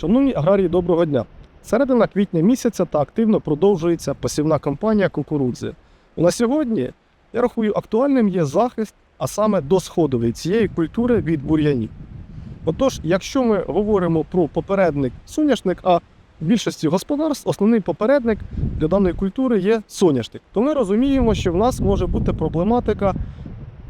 Шановні аграрії, доброго дня! Середина квітня місяця та активно продовжується посівна кампанія кукурудзи. На сьогодні я рахую актуальним є захист, а саме досходовий цієї культури від бур'янів. Отож, якщо ми говоримо про попередник соняшник, а в більшості господарств основний попередник для даної культури є соняшник, то ми розуміємо, що в нас може бути проблематика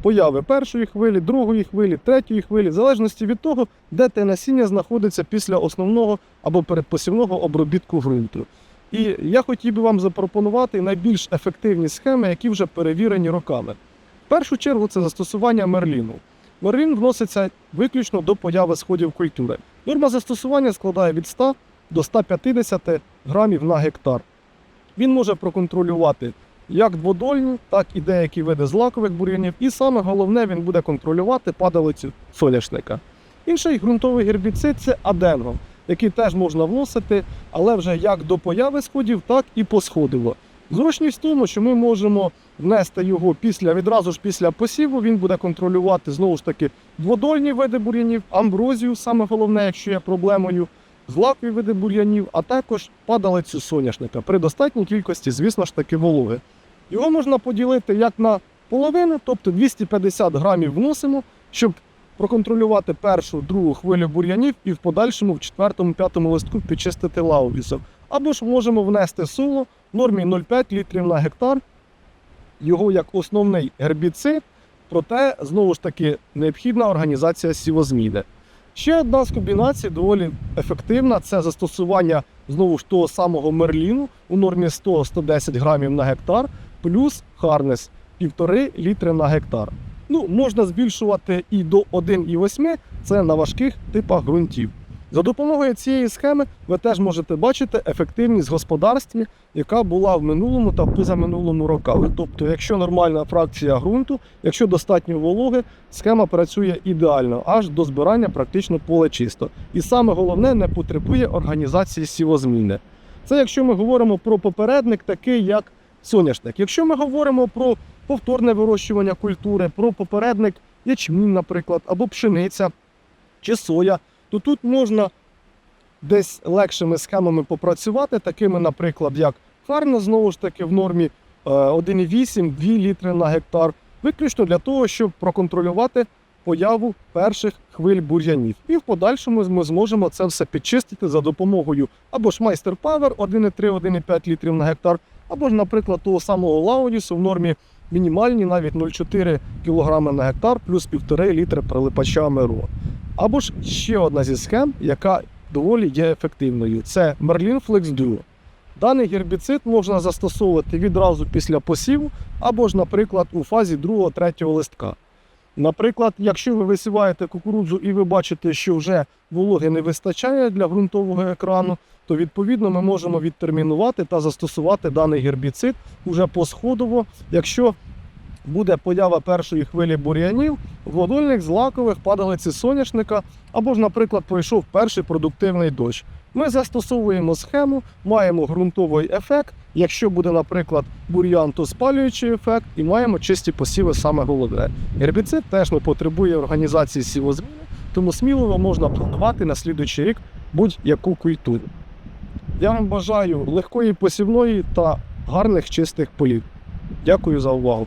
появи першої хвилі, другої хвилі, третьої хвилі, в залежності від того, де те насіння знаходиться після основного або передпосівного обробітку ґрунту. І я хотів би вам запропонувати найбільш ефективні схеми, які вже перевірені роками. В першу чергу це застосування мерліну. Мерлін вноситься виключно до появи сходів культури. Норма застосування складає від 100 до 150 грамів на гектар. Він може проконтролювати як дводольні, так і деякі види злакових бур'янів. І саме головне, він буде контролювати падалицю соняшника. Інший ґрунтовий гербіцид це аденго, який теж можна вносити, але вже як до появи сходів, так і посходово. Зручність в тому, що ми можемо внести його після відразу ж після посіву. Він буде контролювати знову ж таки дводольні види бур'янів, амброзію, саме головне, якщо є проблемою, злакові види бур'янів, а також падалицю соняшника при достатній кількості, звісно ж таки, вологи. Його можна поділити як на половину, тобто 250 грамів вносимо, щоб проконтролювати першу, другу хвилю бур'янів і в подальшому в четвертому-п'ятому листку підчистити лаувісом. Або ж можемо внести соло в нормі 0,5 літрів на гектар, його як основний гербіцид, проте знову ж таки необхідна організація сівозміни. Ще одна з комбінацій доволі ефективна це застосування знову ж того самого мерліну у нормі 100-110 грамів на гектар, плюс харнес 1,5 літри на гектар. Ну, можна збільшувати і до 1,8, це на важких типах ґрунтів. За допомогою цієї схеми ви теж можете бачити ефективність в господарстві, яка була в минулому та в позаминулому роках. Тобто, якщо нормальна фракція ґрунту, якщо достатньо вологи, схема працює ідеально, аж до збирання практично поле чисто. І саме головне не потребує організації сівозміни. Це якщо ми говоримо про попередник, такий як соняшник. Якщо ми говоримо про повторне вирощування культури, про попередник ячмінь, наприклад, або пшениця чи соя, то тут можна десь легшими схемами попрацювати, такими, наприклад, як фарна, знову ж таки, в нормі е, 1,8-2 літри на гектар, виключно для того, щоб проконтролювати появу перших хвиль бур'янів. І в подальшому ми зможемо це все підчистити за допомогою або ж майстер Power 1,3-1,5 літрів на гектар, або ж, наприклад, того самого Лаудісу в нормі мінімальні, навіть 0,4 кг на гектар, плюс 1,5 літри прилипача Меро. Або ж ще одна зі схем, яка доволі є ефективною. Це Merlin Flex Duo. Даний гербіцид можна застосовувати відразу після посіву, або ж, наприклад, у фазі 2-3 листка. Наприклад, якщо ви висіваєте кукурудзу і ви бачите, що вже вологи не вистачає для ґрунтового екрану, то відповідно ми можемо відтермінувати та застосувати даний гербіцид уже посходово, якщо буде поява першої хвилі бур'янів, гладольних, злакових, падалиці соняшника, або ж, наприклад, пройшов перший продуктивний дощ. Ми застосовуємо схему, маємо ґрунтовий ефект. Якщо буде, наприклад, бур'ян, то спалюючий ефект, і маємо чисті посіви саме головне. Гербіцид теж не потребує організації сівозміни, тому сміливо можна планувати на слідуючий рік будь-яку культуру. Я вам бажаю легкої посівної та гарних чистих полів. Дякую за увагу.